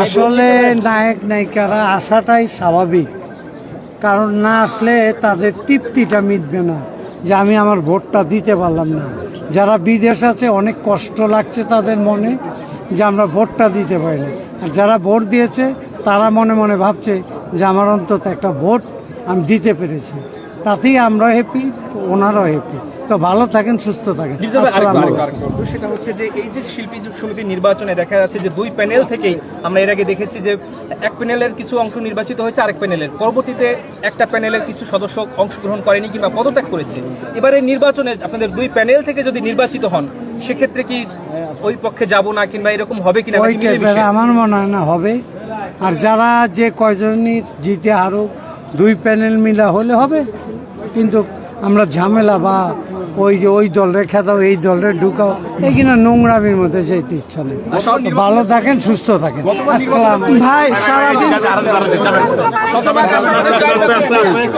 আসলে নায়ক, নায়িকারা আসাটাই স্বাভাবিক। কারণ না আসলে তাদের তৃপ্তিটা মিটবে না যে আমি আমার ভোটটা দিতে পারলাম না। যারা বিদেশ আছে, অনেক কষ্ট লাগছে তাদের মনে যে আমরা ভোটটা দিতে পারিনি আর যারা ভোট দিয়েছে, তারা মনে মনে ভাবছে যে আমার অন্তত একটা ভোট আমি দিতে পেরেছি। তাতেই আমরা হ্যাপি ওনারাও হ্যাপি তো ভালো থাকেন সুস্থ থাকেন। সেটা হচ্ছে যে এই যে শিল্পী সমিতির নির্বাচনে দেখা যাচ্ছে যে দুই প্যানেল থেকেই আমরা এর আগে দেখেছি যে এক প্যানেলের কিছু অংশ নির্বাচিত হয়েছে আরেক প্যানেলের। পরবর্তীতে একটা প্যানেলের কিছু সদস্য অংশগ্রহণ করেনি কিংবা পদত্যাগ করেছে। এবারে নির্বাচনে আপনাদের দুই প্যানেল থেকে যদি নির্বাচিত হন সেক্ষেত্রে কি ওই পক্ষে যাব না কিংবা এরকম হবে কিনা আমার মনে হয় না হবে। আর যারা যে কয়জনই জিতে আরও দুই প্যানেল মিলা হলে হবে কিন্তু আমরা ঝামেলা বা ওই যে ওই দলরে খেতাও এই দলরে ঢুকাও এই কিনা নোংরামির মধ্যে যেতে ইচ্ছা নেই। ভালো থাকেন সুস্থ থাকেন। আসসালাম ভাই সারাদিন